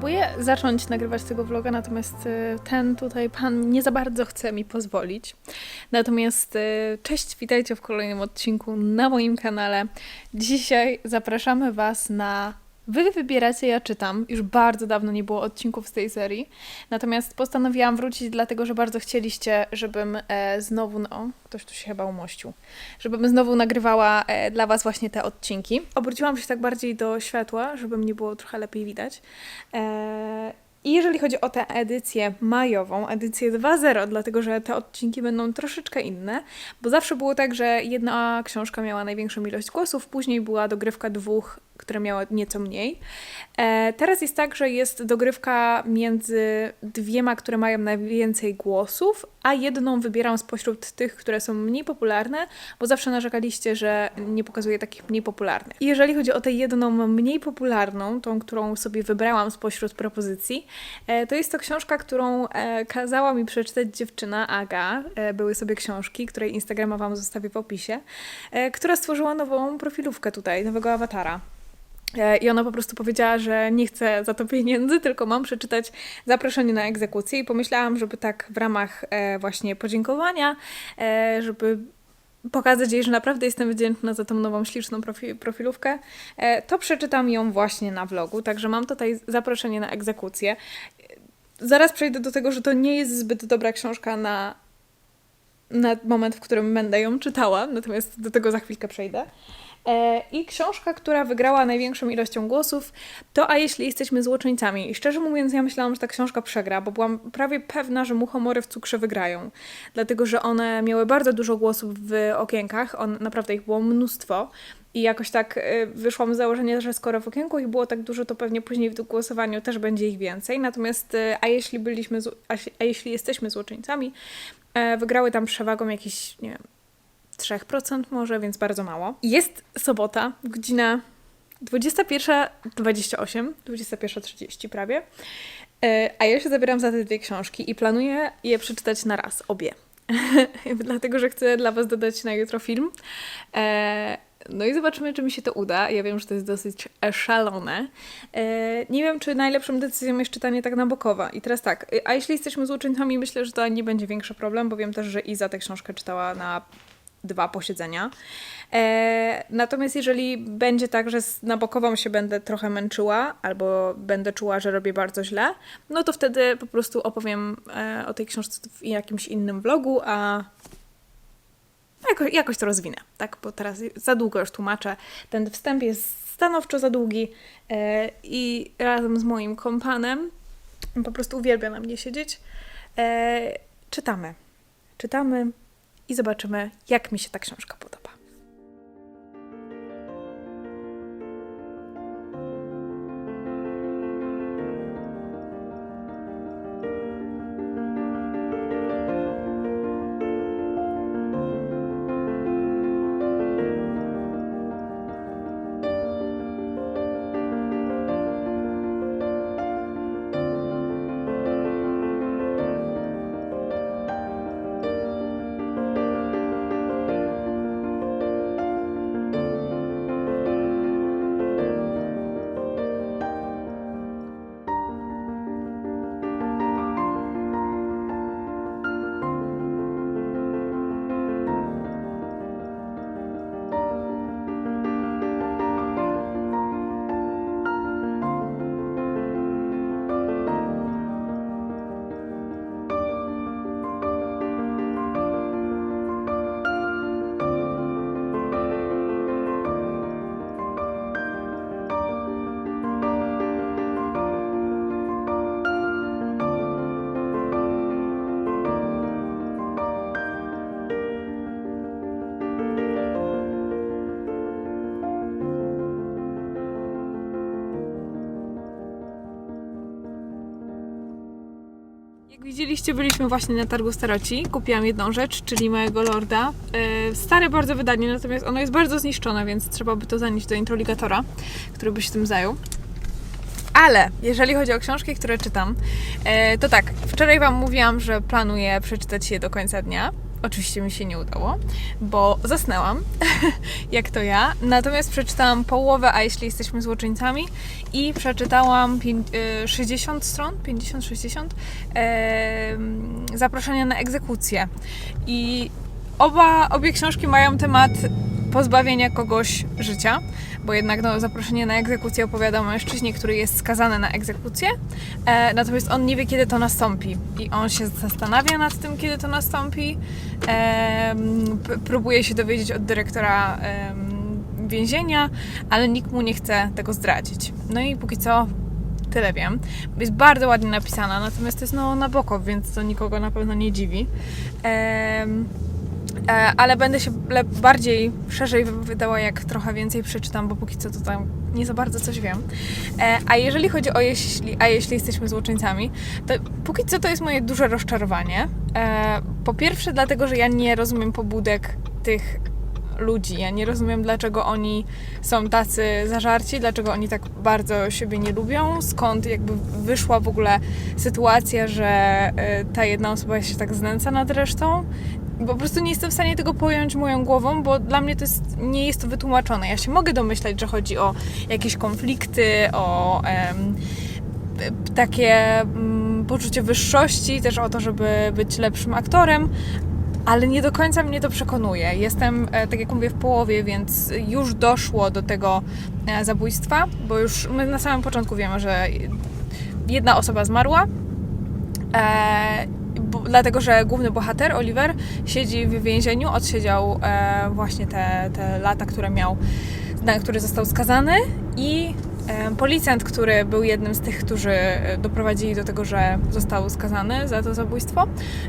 Próbuję zacząć nagrywać tego vloga, natomiast y, ten tutaj pan nie za bardzo chce mi pozwolić. Natomiast y, cześć, witajcie w kolejnym odcinku na moim kanale. Dzisiaj zapraszamy Was na Wy wybieracie, ja czytam. Już bardzo dawno nie było odcinków z tej serii. Natomiast postanowiłam wrócić, dlatego że bardzo chcieliście, żebym e, znowu. No, ktoś tu się chyba umościł. Żebym znowu nagrywała e, dla Was właśnie te odcinki. Obróciłam się tak bardziej do światła, żeby mnie było trochę lepiej widać. E, i jeżeli chodzi o tę edycję majową, edycję 2.0, dlatego że te odcinki będą troszeczkę inne, bo zawsze było tak, że jedna książka miała największą ilość głosów, później była dogrywka dwóch, które miały nieco mniej. E, teraz jest tak, że jest dogrywka między dwiema, które mają najwięcej głosów, a jedną wybieram spośród tych, które są mniej popularne, bo zawsze narzekaliście, że nie pokazuję takich mniej popularnych. Jeżeli chodzi o tę jedną mniej popularną, tą, którą sobie wybrałam spośród propozycji, e, to jest to książka, którą e, kazała mi przeczytać dziewczyna Aga. Były sobie książki, której Instagrama Wam zostawię w opisie, która stworzyła nową profilówkę tutaj, nowego awatara. E, I ona po prostu powiedziała, że nie chce za to pieniędzy, tylko mam przeczytać zaproszenie na egzekucję. I pomyślałam, żeby tak w ramach e, właśnie podziękowania, e, żeby pokazać jej, że naprawdę jestem wdzięczna za tą nową, śliczną profi profilówkę, to przeczytam ją właśnie na vlogu. Także mam tutaj zaproszenie na egzekucję. Zaraz przejdę do tego, że to nie jest zbyt dobra książka na, na moment, w którym będę ją czytała, natomiast do tego za chwilkę przejdę. E, I książka, która wygrała największą ilością głosów, to A jeśli jesteśmy złoczyńcami. I szczerze mówiąc, ja myślałam, że ta książka przegra, bo byłam prawie pewna, że muchomory w cukrze wygrają. Dlatego, że one miały bardzo dużo głosów w okienkach, on, naprawdę ich było mnóstwo. I jakoś tak y, wyszłam z założenia, że skoro w okienku ich było tak dużo, to pewnie później w głosowaniu też będzie ich więcej. Natomiast, y, a jeśli byliśmy, a, jeśli jesteśmy złoczyńcami, e, wygrały tam przewagą jakieś, nie wiem, 3% może, więc bardzo mało. Jest sobota, godzina 21.28, 21.30 prawie, E, a ja się zabieram za te dwie książki i planuję je przeczytać na raz, obie. Dlatego, że chcę dla Was dodać na jutro film. E, no i zobaczymy, czy mi się to uda. Ja wiem, że to jest dosyć szalone. E, nie wiem, czy najlepszą decyzją jest czytanie tak nabokowa. I teraz tak, a jeśli jesteśmy złoczyńcami, myślę, że to nie będzie większy problem, bo wiem też, że Iza tę książkę czytała na dwa posiedzenia. E, natomiast jeżeli będzie tak, że z nabokową się będę trochę męczyła, albo będę czuła, że robię bardzo źle, no to wtedy po prostu opowiem e, o tej książce w jakimś innym vlogu, a Jako, jakoś to rozwinę, tak? Bo teraz za długo już tłumaczę. Ten wstęp jest stanowczo za długi e, i razem z moim kompanem po prostu uwielbia na mnie siedzieć. E, czytamy. Czytamy i zobaczymy, jak mi się ta książka podoba. Widzieliście, byliśmy właśnie na targu staroci. Kupiłam jedną rzecz, czyli mojego lorda. Yy, stare bardzo wydanie, natomiast ono jest bardzo zniszczone, więc trzeba by to zanieść do introligatora, który by się tym zajął. Ale jeżeli chodzi o książki, które czytam, e, to tak, wczoraj Wam mówiłam, że planuję przeczytać je do końca dnia. Oczywiście mi się nie udało, bo zasnęłam, jak to ja. Natomiast przeczytałam połowę, a jeśli jesteśmy złoczyńcami, i przeczytałam pię- y, 60 stron, 50-60, em, zaproszenia na egzekucję. I oba, obie książki mają temat pozbawienia kogoś życia, bo jednak no, zaproszenie na egzekucję opowiada mężczyźnie, który jest skazany na egzekucję, e, natomiast on nie wie, kiedy to nastąpi. I on się zastanawia nad tym, kiedy to nastąpi. P- próbuje się dowiedzieć od dyrektora em, więzienia, ale nikt mu nie chce tego zdradzić. No i póki co tyle wiem. Jest bardzo ładnie napisana, natomiast to jest no, na boko, więc to nikogo na pewno nie dziwi. Em, E, ale będę się bardziej, szerzej wydała, jak trochę więcej przeczytam, bo póki co to tam nie za bardzo coś wiem. E, a jeżeli chodzi o jeśli, a jeśli jesteśmy złoczyńcami, to póki co to jest moje duże rozczarowanie. E, po pierwsze dlatego, że ja nie rozumiem pobudek tych ludzi. Ja nie rozumiem, dlaczego oni są tacy zażarci, dlaczego oni tak bardzo siebie nie lubią, skąd jakby wyszła w ogóle sytuacja, że e, ta jedna osoba się tak znęca nad resztą. Po prostu nie jestem w stanie tego pojąć moją głową, bo dla mnie to jest, nie jest to wytłumaczone. Ja się mogę domyślać, że chodzi o jakieś konflikty, o em, takie mm, poczucie wyższości, też o to, żeby być lepszym aktorem, ale nie do końca mnie to przekonuje. Jestem, e, tak jak mówię, w połowie, więc już doszło do tego e, zabójstwa, bo już my na samym początku wiemy, że jedna osoba zmarła. Bo, dlatego, że główny bohater, Oliver, siedzi w więzieniu, odsiedział e, właśnie te, te lata, które miał, na które został skazany i e, policjant, który był jednym z tych, którzy e, doprowadzili do tego, że został skazany za to zabójstwo,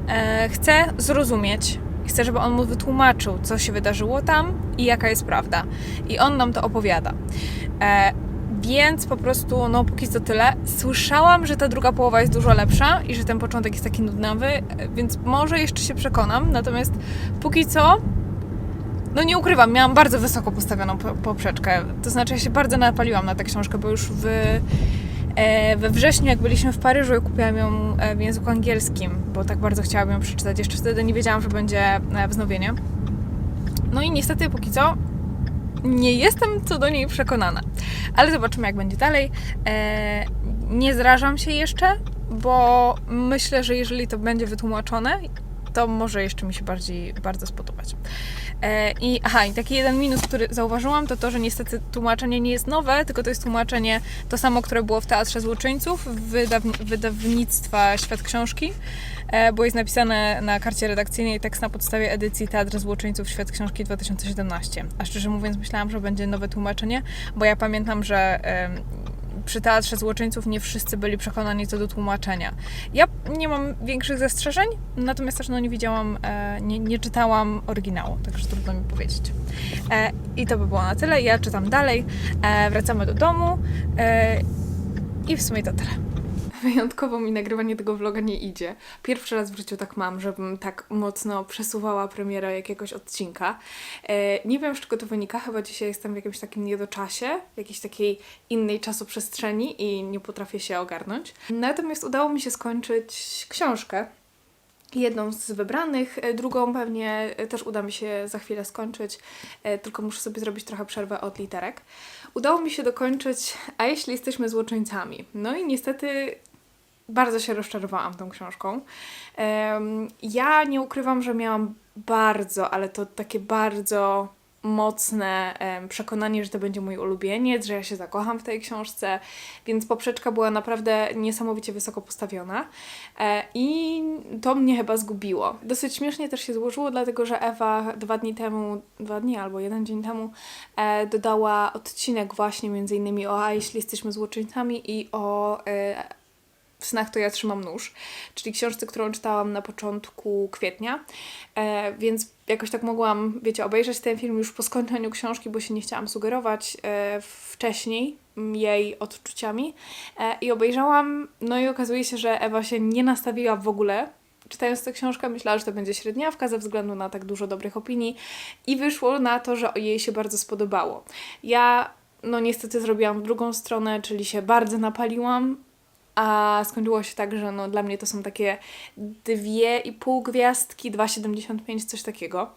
e, chce zrozumieć, chce, żeby on mu wytłumaczył, co się wydarzyło tam i jaka jest prawda. I on nam to opowiada. Więc po prostu, no póki co tyle. Słyszałam, że ta druga połowa jest dużo lepsza i że ten początek jest taki nudnawy, więc może jeszcze się przekonam. Natomiast póki co, no nie ukrywam, miałam bardzo wysoko postawioną po- poprzeczkę. To znaczy, ja się bardzo napaliłam na tę książkę, bo już w, e, we wrześniu, jak byliśmy w Paryżu, ja kupiłam ją e, w języku angielskim, bo tak bardzo chciałabym ją przeczytać. Jeszcze wtedy nie wiedziałam, że będzie e, wznowienie. No i niestety póki co nie jestem co do niej przekonana. Ale zobaczymy, jak będzie dalej. E, nie zrażam się jeszcze, bo myślę, że jeżeli to będzie wytłumaczone, to może jeszcze mi się bardziej bardzo spodobać. E, I aha, i taki jeden minus, który zauważyłam, to to, że niestety tłumaczenie nie jest nowe, tylko to jest tłumaczenie to samo, które było w Teatrze Złoczyńców, wydawni- wydawnictwa Świat Książki, e, bo jest napisane na karcie redakcyjnej tekst na podstawie edycji Teatr Złoczyńców Świat Książki 2017. A szczerze mówiąc, myślałam, że będzie nowe tłumaczenie, bo ja pamiętam, że przy Teatrze Złoczyńców nie wszyscy byli przekonani co do tłumaczenia. Ja nie mam większych zastrzeżeń, natomiast też no, nie widziałam, e, nie, nie czytałam oryginału, także trudno mi powiedzieć. E, I to by było na tyle. Ja czytam dalej, e, wracamy do domu i w sumie to tyle. Wyjątkowo mi nagrywanie tego vloga nie idzie. Pierwszy raz w życiu tak mam, żebym tak mocno przesuwała premierę jakiegoś odcinka. E, nie wiem, z czego to wynika. Chyba dzisiaj jestem w jakimś takim niedoczasie, jakiejś takiej innej czasoprzestrzeni i nie potrafię się ogarnąć. Natomiast udało mi się skończyć książkę. Jedną z wybranych, e, drugą pewnie e, też uda mi się za chwilę skończyć, e, tylko muszę sobie zrobić trochę przerwę od literek. Udało mi się dokończyć, a jeśli jesteśmy złoczyńcami? No i niestety bardzo się rozczarowałam tą książką. Ja nie ukrywam, że miałam bardzo, ale to takie bardzo mocne przekonanie, że to będzie mój ulubieniec, że ja się zakocham w tej książce, więc poprzeczka była naprawdę niesamowicie wysoko postawiona e, i to mnie chyba zgubiło. Dosyć śmiesznie też się złożyło, dlatego że Ewa dwa dni temu, dwa dni albo jeden dzień temu e, dodała odcinek właśnie między innymi o A jeśli jesteśmy złoczyńcami i o e, w snach to ja trzymam nóż, czyli książce, którą czytałam na początku kwietnia, e, więc jakoś tak mogłam, wiecie, obejrzeć ten film już po skończeniu książki, bo się nie chciałam sugerować e, wcześniej jej odczuciami. E, i obejrzałam, no i okazuje się, że Ewa się nie nastawiła w ogóle czytając tę książkę, myślała, że to będzie średniawka ze względu na tak dużo dobrych opinii. I wyszło na to, że jej się bardzo spodobało. Ja, no niestety zrobiłam w drugą stronę, czyli się bardzo napaliłam, a skończyło się tak, że no, dla mnie to są takie dwie i pół gwiazdki, 2,75, coś takiego.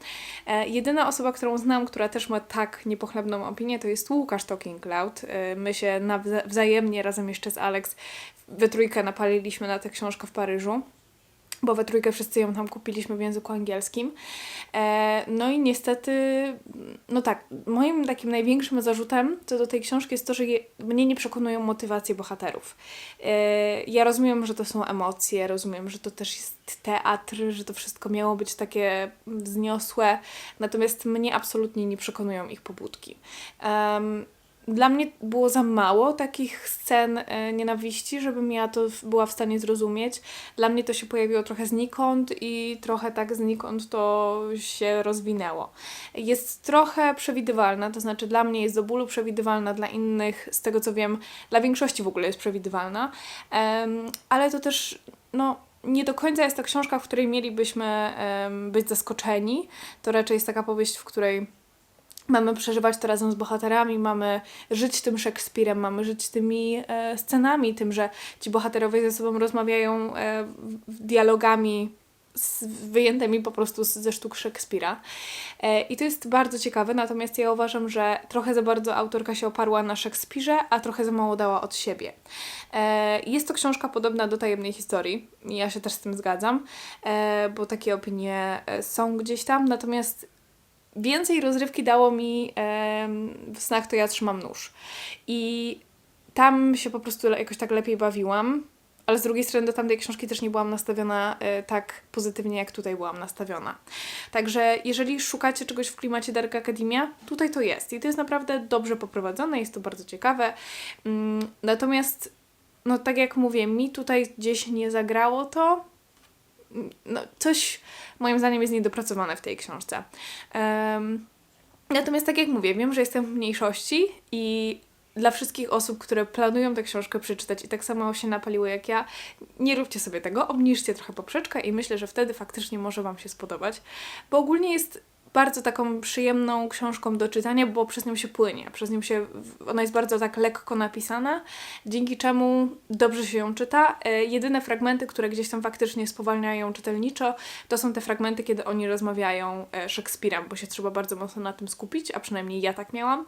E, jedyna osoba, którą znam, która też ma tak niepochlebną opinię, to jest Łukasz Talking Cloud. E, my się nawza- wzajemnie razem jeszcze z Alex we trójkę napaliliśmy na tę książkę w Paryżu bo we trójkę wszyscy ją tam kupiliśmy w języku angielskim. E, no i niestety, no tak, moim takim największym zarzutem co do tej książki jest to, że je, mnie nie przekonują motywacje bohaterów. E, ja rozumiem, że to są emocje, rozumiem, że to też jest teatr, że to wszystko miało być takie wzniosłe, natomiast mnie absolutnie nie przekonują ich pobudki. Dla mnie było za mało takich scen e, nienawiści, żebym ja to była w stanie zrozumieć. Dla mnie to się pojawiło trochę znikąd i trochę tak znikąd to się rozwinęło. Jest trochę przewidywalna, to znaczy dla mnie jest do bólu przewidywalna, dla innych, z tego co wiem, dla większości w ogóle jest przewidywalna, ale to też, no, nie do końca jest to książka, w której mielibyśmy em, być zaskoczeni. To raczej jest taka powieść, w której mamy przeżywać to razem z bohaterami, mamy żyć tym Szekspirem, mamy żyć tymi e, scenami, tym, że ci bohaterowie ze sobą rozmawiają e, dialogami z, wyjętymi po prostu z, ze sztuk Szekspira. E, I to jest bardzo ciekawe, natomiast ja uważam, że trochę za bardzo autorka się oparła na Szekspirze, a trochę za mało dała od siebie. E, jest to książka podobna do tajemnej historii. Ja się też z tym zgadzam, e, bo takie opinie e, są gdzieś tam, natomiast więcej rozrywki dało mi em, w snach to ja trzymam nóż. I tam się po prostu jakoś tak lepiej bawiłam, ale z drugiej strony do tamtej książki też nie byłam nastawiona e, tak pozytywnie, jak tutaj byłam nastawiona. Także jeżeli szukacie czegoś w klimacie Dark Academia, tutaj to jest. I to jest naprawdę dobrze poprowadzone, jest to bardzo ciekawe. Mm, natomiast, no tak jak mówię, mi tutaj gdzieś nie zagrało to, no, coś moim zdaniem jest niedopracowane w tej książce. Em, natomiast tak jak mówię, wiem, że jestem w mniejszości i dla wszystkich osób, które planują tę książkę przeczytać i tak samo się napaliły jak ja, nie róbcie sobie tego, obniżcie trochę poprzeczkę i myślę, że wtedy faktycznie może Wam się spodobać, bo ogólnie jest bardzo taką przyjemną książką do czytania, bo przez nią się płynie, przez nią się, ona jest bardzo tak lekko napisana, dzięki czemu dobrze się ją czyta. E, jedyne fragmenty, które gdzieś tam faktycznie spowalniają czytelniczo, to są te fragmenty, kiedy oni rozmawiają e, Szekspirem, bo się trzeba bardzo mocno na tym skupić, a przynajmniej ja tak miałam.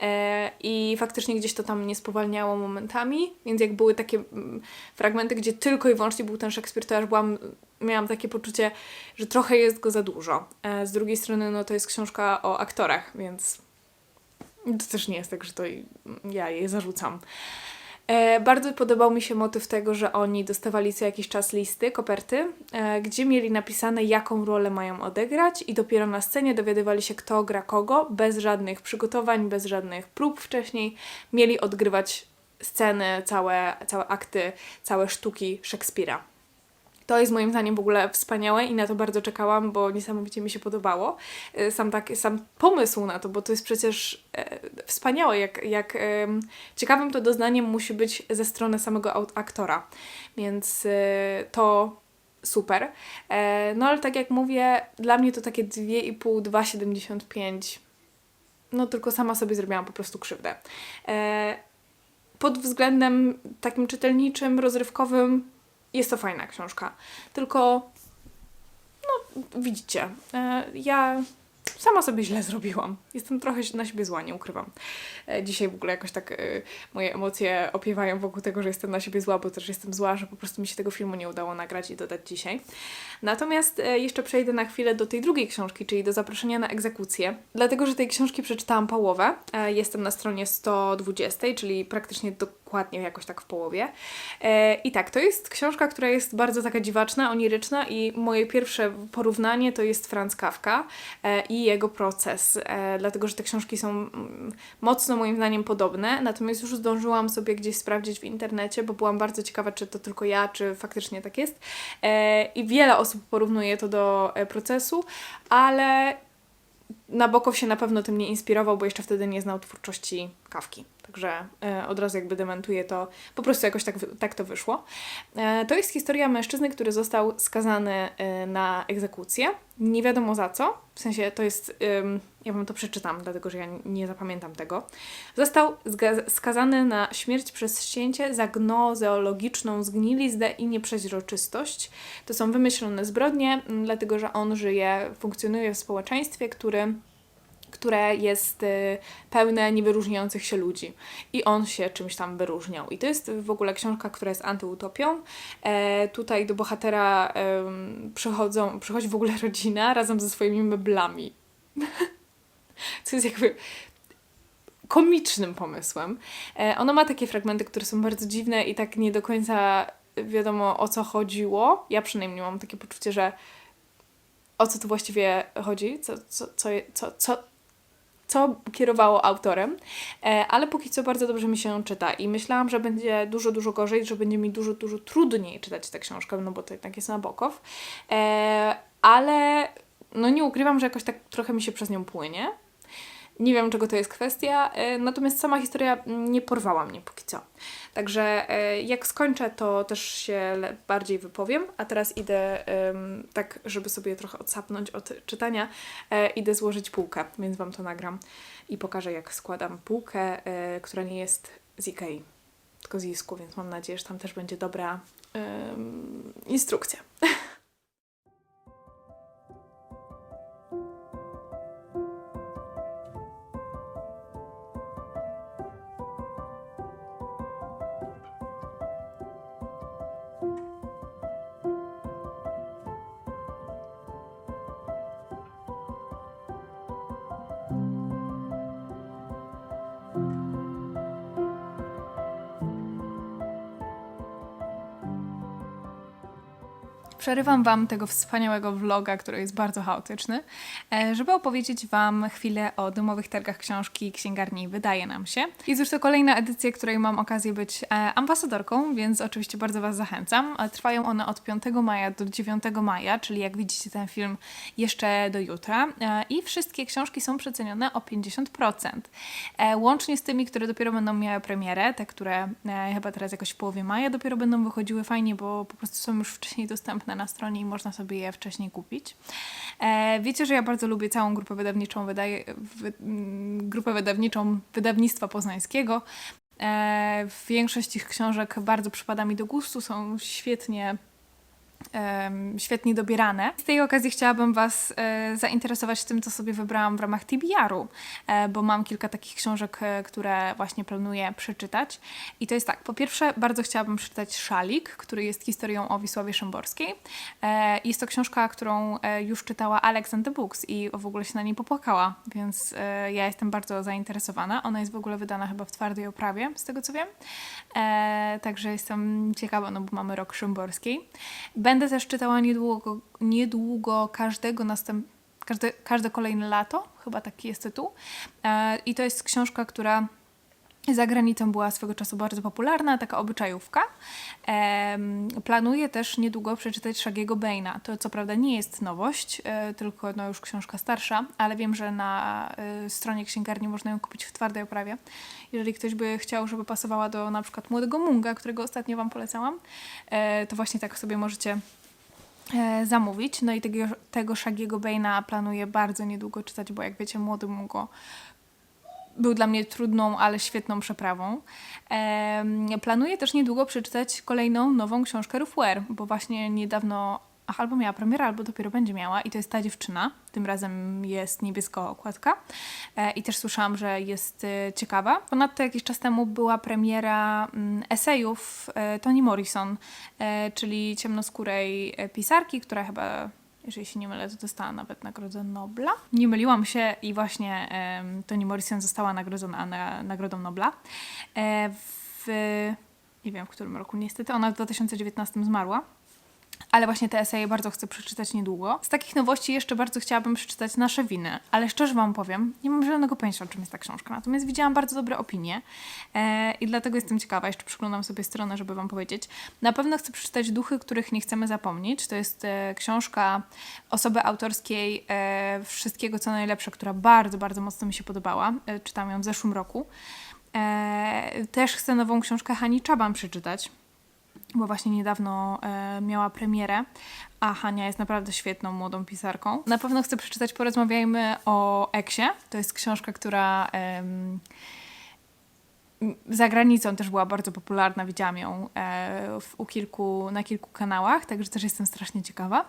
E, I faktycznie gdzieś to tam nie spowalniało momentami, więc jak były takie mm, fragmenty, gdzie tylko i wyłącznie był ten Szekspir, to aż byłam, miałam takie poczucie, że trochę jest go za dużo. E, z drugiej strony, no to jest książka o aktorach, więc to też nie jest tak, że to ja je zarzucam. E, bardzo podobał mi się motyw tego, że oni dostawali co jakiś czas listy, koperty, e, gdzie mieli napisane, jaką rolę mają odegrać, i dopiero na scenie dowiadywali się, kto gra kogo, bez żadnych przygotowań, bez żadnych prób wcześniej. Mieli odgrywać sceny, całe, całe akty, całe sztuki Szekspira. To jest moim zdaniem w ogóle wspaniałe i na to bardzo czekałam, bo niesamowicie mi się podobało. Y, Sam, tak, sam pomysł na to, bo to jest przecież e, wspaniałe, jak, jak em, ciekawym to doznaniem musi być ze strony samego aktora. Więc e, to super. E, no ale tak jak mówię, dla mnie to takie 2,5, 2,75. No tylko sama sobie zrobiłam po prostu krzywdę. E, pod względem takim czytelniczym, rozrywkowym jest to fajna książka. Tylko, no, widzicie, e, ja sama sobie źle zrobiłam. Jestem trochę na siebie zła, nie ukrywam. E, dzisiaj w ogóle jakoś tak e, moje emocje opiewają wokół tego, że jestem na siebie zła, bo też jestem zła, że po prostu mi się tego filmu nie udało nagrać i dodać dzisiaj. Natomiast e, jeszcze przejdę na chwilę do tej drugiej książki, czyli do zaproszenia na egzekucję. Dlatego, że tej książki przeczytałam połowę. Jestem na stronie 120, czyli praktycznie dokładnie jakoś tak w połowie. I tak, to jest książka, która jest bardzo taka dziwaczna, oniryczna i moje pierwsze porównanie to jest Franz Kafka i jego proces, dlatego, że te książki są mm, mocno moim zdaniem podobne, natomiast już zdążyłam sobie gdzieś sprawdzić w internecie, bo byłam bardzo ciekawa, czy to tylko ja, czy faktycznie tak jest. E, I wiele osób porównuje to do e, procesu, ale Nabokow się na pewno tym nie inspirował, bo jeszcze wtedy nie znał twórczości kawki. Także e, od razu jakby dementuję to, po prostu jakoś tak, tak to wyszło. E, to jest historia mężczyzny, który został skazany e, na egzekucję. Nie wiadomo za co, w sensie to jest, ja wam to przeczytam, dlatego że ja nie zapamiętam tego. Został skazany na śmierć przez ścięcie za gnozeologiczną zgniliznę i nieprzeźroczystość. To są wymyślone zbrodnie, dlatego że on żyje, funkcjonuje w społeczeństwie, który które jest y, pełne niewyróżniających się ludzi. I on się czymś tam wyróżniał. I to jest w ogóle książka, która jest antyutopią. E, tutaj do bohatera em, przychodzą, przychodzi w ogóle rodzina razem ze swoimi meblami. Co jest jakby komicznym pomysłem. E, ona ma takie fragmenty, które są bardzo dziwne i tak nie do końca wiadomo o co chodziło. Ja przynajmniej mam takie poczucie, że o co tu właściwie chodzi, co, co, co, co, co, co kierowało autorem, e, ale póki co bardzo dobrze mi się czyta i myślałam, że będzie dużo, dużo gorzej, że będzie mi dużo, dużo trudniej czytać tę książkę, no bo to jednak jest Nabokow, e, ale no nie ukrywam, że jakoś tak trochę mi się przez nią płynie. Nie wiem, czego to jest kwestia, e, natomiast sama historia nie porwała mnie póki co. Także e, jak skończę, to też się bardziej wypowiem, a teraz idę tak, żeby sobie trochę odsapnąć od czytania, e, idę złożyć półkę, więc Wam to nagram i pokażę, jak składam półkę, która nie jest z Ikei, tylko z Isku, więc mam nadzieję, że tam też będzie dobra instrukcja. Przerywam Wam tego wspaniałego vloga, który jest bardzo chaotyczny, e, żeby opowiedzieć Wam chwilę o domowych targach książki Księgarni Wydaje Nam się. Jest już to kolejna edycja, której mam okazję być e, ambasadorką, więc oczywiście bardzo Was zachęcam. E, Trwają one od 5 maja do 9 maja, czyli jak widzicie ten film jeszcze do jutra. I wszystkie książki są przecenione o 50%. E, Łącznie z tymi, które dopiero będą miały premierę, te, które chyba teraz jakoś w połowie maja dopiero będą wychodziły fajnie, bo po prostu są już wcześniej dostępne na stronie i można sobie je wcześniej kupić. E, wiecie, że ja bardzo lubię całą grupę wydawniczą, wydaje, wy, mm, grupę wydawniczą wydawnictwa poznańskiego. E, większość ich książek bardzo przypada mi do gustu, są świetnie świetnie dobierane. Z tej okazji chciałabym Was e, zainteresować tym, co sobie wybrałam w ramach TBR-u, e, bo mam kilka takich książek, e, które właśnie planuję przeczytać. I to jest tak, po pierwsze bardzo chciałabym przeczytać Szalik, który jest historią o Wisławie Szymborskiej. Jest to książka, którą już czytała Alex and the Books i w ogóle się na niej popłakała, więc ja jestem bardzo zainteresowana. Ona jest w ogóle wydana chyba w twardej oprawie, z tego co wiem. Także jestem ciekawa, no bo mamy rok Szymborskiej. Będę też czytała niedługo, niedługo każdego następ, każde, każde kolejne lato, chyba taki jest tytuł. E, I to jest książka, która za granicą była swego czasu bardzo popularna, taka obyczajówka. Em, planuję też niedługo przeczytać Shagiego Baina. To co prawda nie jest nowość, e, tylko no już książka starsza, ale wiem, że na e, stronie księgarni można ją kupić w twardej oprawie. Jeżeli ktoś by chciał, żeby pasowała do na przykład Młodego Munga, którego ostatnio Wam polecałam, e, to właśnie tak sobie możecie e, zamówić. No i tego, tego Shagiego Baina planuję bardzo niedługo czytać, bo jak wiecie, Młody Mungo był dla mnie trudną, ale świetną przeprawą. Em, planuję też niedługo przeczytać kolejną nową książkę Ware, bo właśnie niedawno albo miała premierę, albo dopiero będzie miała i to jest ta dziewczyna. Tym razem jest niebieska okładka e, i też słyszałam, że jest e, ciekawa. Ponadto jakiś czas temu była premiera mm, esejów e, Toni Morrison, e, czyli ciemnoskórej e, pisarki, która chyba jeżeli się nie mylę, to dostała nawet Nagrodę Nobla. Nie myliłam się i właśnie em, Toni Morrison została nagrodzona na, Nagrodą Nobla. E, w, nie wiem w którym roku niestety, ona w 2019 zmarła. Ale właśnie te eseje bardzo chcę przeczytać niedługo. Z takich nowości jeszcze bardzo chciałabym przeczytać Nasze winy, ale szczerze Wam powiem, nie mam żadnego pojęcia o czym jest ta książka. Natomiast widziałam bardzo dobre opinie e, i dlatego jestem ciekawa. Jeszcze przyglądam sobie stronę, żeby Wam powiedzieć. Na pewno chcę przeczytać Duchy, których nie chcemy zapomnieć. To jest e, książka osoby autorskiej e, Wszystkiego co najlepsze, która bardzo, bardzo mocno mi się podobała. E, czytałam ją w zeszłym roku. E, też chcę nową książkę Hani Czaban przeczytać, bo właśnie niedawno e, miała premierę, a Hania jest naprawdę świetną młodą pisarką. Na pewno chcę przeczytać Porozmawiajmy o Eksie. To jest książka, która em, za granicą też była bardzo popularna, widziałam ją e, w, u kilku, na kilku kanałach, także też jestem strasznie ciekawa.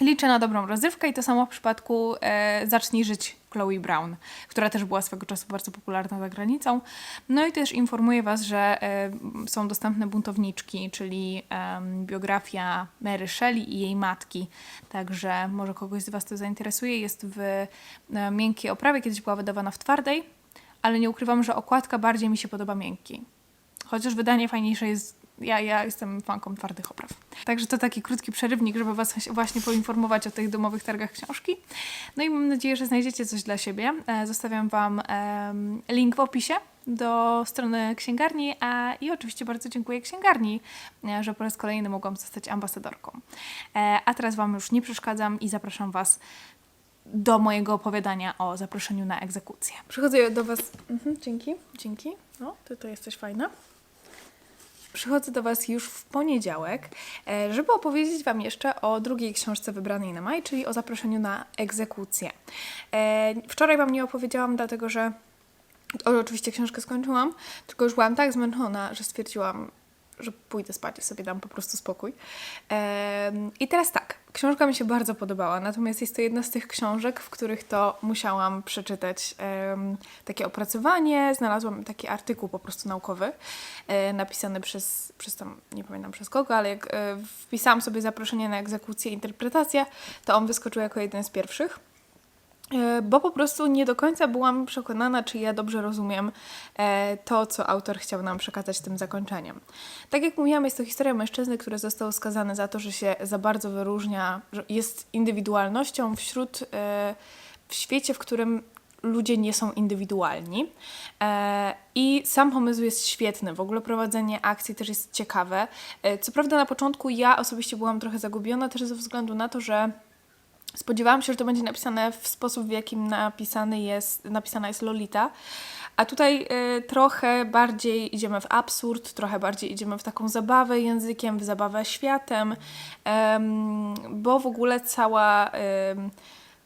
Liczę na dobrą rozrywkę i to samo w przypadku e, Zacznij żyć Chloe Brown, która też była swego czasu bardzo popularna za granicą. No i też informuję Was, że e, są dostępne buntowniczki, czyli em, biografia Mary Shelley i jej matki. Także może kogoś z Was to zainteresuje. Jest w e, miękkiej oprawie, kiedyś była wydawana w twardej, ale nie ukrywam, że okładka bardziej mi się podoba miękkiej. Chociaż wydanie fajniejsze jest. Ja, ja jestem fanką twardych opraw. Także to taki krótki przerywnik, żeby Was właśnie poinformować o tych domowych targach książki. No i mam nadzieję, że znajdziecie coś dla siebie. E, Zostawiam Wam link w opisie do strony księgarni a, i oczywiście bardzo dziękuję księgarni, e, że po raz kolejny mogłam zostać ambasadorką. E, A teraz Wam już nie przeszkadzam i zapraszam Was do mojego opowiadania o zaproszeniu na egzekucję. Przychodzę do Was. Mhm, dzięki, dzięki. No, Ty to jesteś fajna. Przychodzę do Was już w poniedziałek, e, żeby opowiedzieć Wam jeszcze o drugiej książce wybranej na maj, czyli o zaproszeniu na egzekucję. E, Wczoraj Wam nie opowiedziałam, dlatego że o, oczywiście książkę skończyłam, tylko już byłam tak zmęczona, że stwierdziłam, że pójdę spać i sobie dam po prostu spokój. I teraz tak, książka mi się bardzo podobała, natomiast jest to jedna z tych książek, w których to musiałam przeczytać takie opracowanie, znalazłam taki artykuł po prostu naukowy, e, napisany przez, przez tam, nie pamiętam przez kogo, ale jak e, wpisałam sobie zaproszenie na egzekucję, interpretacja, to on wyskoczył jako jeden z pierwszych. E, Bo po prostu nie do końca byłam przekonana, czy ja dobrze rozumiem e, to, co autor chciał nam przekazać tym zakończeniem. Tak jak mówiłam, jest to historia mężczyzny, który został skazany za to, że się za bardzo wyróżnia, że jest indywidualnością wśród, e, w świecie, w którym ludzie nie są indywidualni. I sam pomysł jest świetny. W ogóle prowadzenie akcji też jest ciekawe. Co prawda na początku ja osobiście byłam trochę zagubiona, też ze względu na to, że Spodziewałam się, że to będzie napisane w sposób, w jakim napisany jest, napisana jest Lolita, a tutaj y, trochę bardziej idziemy w absurd, trochę bardziej idziemy w taką zabawę językiem, w zabawę światem, em, bo w ogóle cała, em,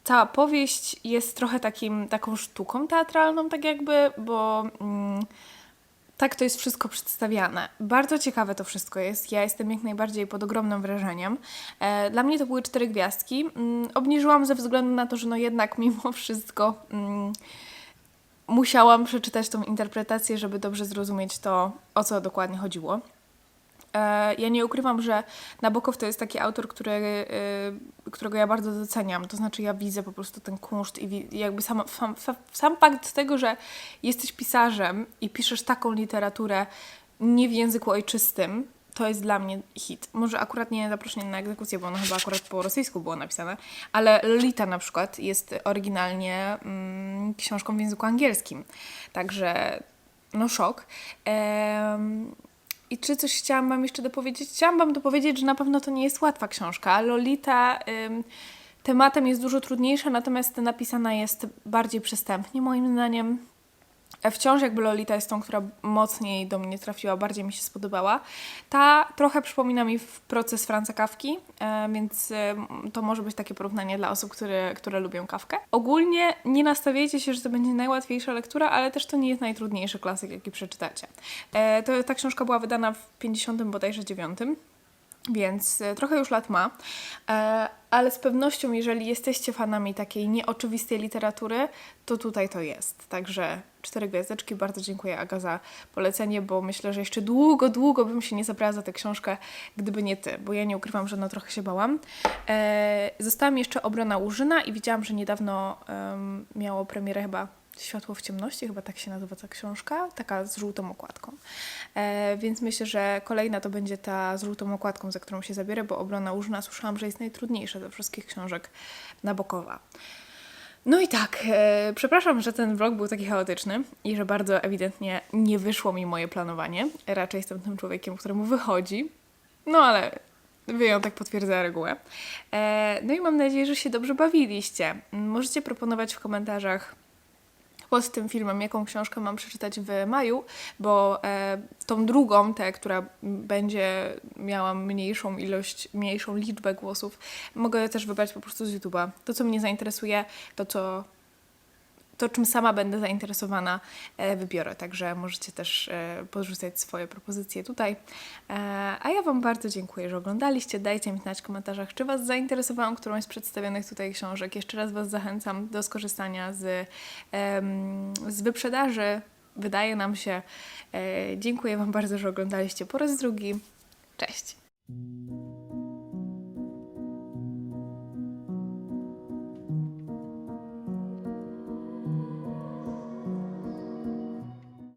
cała powieść jest trochę takim, taką sztuką teatralną, tak jakby, bo... Mm, tak to jest wszystko przedstawiane. Bardzo ciekawe to wszystko jest. Ja jestem jak najbardziej pod ogromnym wrażeniem. E, Dla mnie to były cztery gwiazdki. Mm, Obniżyłam ze względu na to, że no jednak mimo wszystko mm, musiałam przeczytać tą interpretację, żeby dobrze zrozumieć to, o co dokładnie chodziło. E, Ja nie ukrywam, że Nabokow to jest taki autor, który, y, którego ja bardzo doceniam. To znaczy, ja widzę po prostu ten kunszt i jakby sam, sam, sam, fakt tego, że jesteś pisarzem i piszesz taką literaturę nie w języku ojczystym, to jest dla mnie hit. Może akurat nie zaproszenie na egzekucję, bo ono chyba akurat po rosyjsku było napisane, ale Lolita na przykład jest oryginalnie mm, książką w języku angielskim. Także no szok. Em, i czy coś chciałam Wam jeszcze dopowiedzieć? Chciałam Wam dopowiedzieć, że na pewno to nie jest łatwa książka. Lolita ym, tematem jest dużo trudniejsza, natomiast napisana jest bardziej przystępnie, moim zdaniem. E, Wciąż jakby Lolita jest tą, która mocniej do mnie trafiła, bardziej mi się spodobała. Ta trochę przypomina mi proces Franca Kawki, e, więc e, to może być takie porównanie dla osób, które, które lubią kawkę. Ogólnie nie nastawiajcie się, że to będzie najłatwiejsza lektura, ale też to nie jest najtrudniejszy klasyk, jaki przeczytacie. To, ta książka była wydana w 50 bodajże 9 więc e, trochę już lat ma, e, ale z pewnością, jeżeli jesteście fanami takiej nieoczywistej literatury, to tutaj to jest. Także cztery gwiazdeczki, bardzo dziękuję Aga za polecenie, bo myślę, że jeszcze długo, długo bym się nie zabrała za tę książkę, gdyby nie ty, bo ja nie ukrywam, że no trochę się bałam. E, Została mi jeszcze Obrona Łużyna i widziałam, że niedawno em, miało premierę chyba Światło w ciemności, chyba tak się nazywa ta książka, taka z żółtą okładką. E, więc myślę, że kolejna to będzie ta z żółtą okładką, za którą się zabiorę, bo Obrona Łużna słyszałam, że jest najtrudniejsza ze wszystkich książek Nabokowa. No i tak, e, przepraszam, że ten vlog był taki chaotyczny i że bardzo ewidentnie nie wyszło mi moje planowanie. Raczej jestem tym człowiekiem, któremu wychodzi. No ale wyjątek potwierdza regułę. E, no i mam nadzieję, że się dobrze bawiliście. Możecie proponować w komentarzach pod tym filmem, jaką książkę mam przeczytać w maju, bo e, tą drugą, tę, która będzie miała mniejszą ilość, mniejszą liczbę głosów, mogę też wybrać po prostu z YouTube'a. To, co mnie zainteresuje, to, co to, czym sama będę zainteresowana, e, wybiorę. Także możecie też e, podrzucać swoje propozycje tutaj. E, A ja Wam bardzo dziękuję, że oglądaliście. Dajcie mi znać w komentarzach, czy Was zainteresowałam którąś z przedstawionych tutaj książek. Jeszcze raz Was zachęcam do skorzystania z, z wyprzedaży. Wydaje nam się. Dziękuję Wam bardzo, że oglądaliście po raz drugi. Cześć!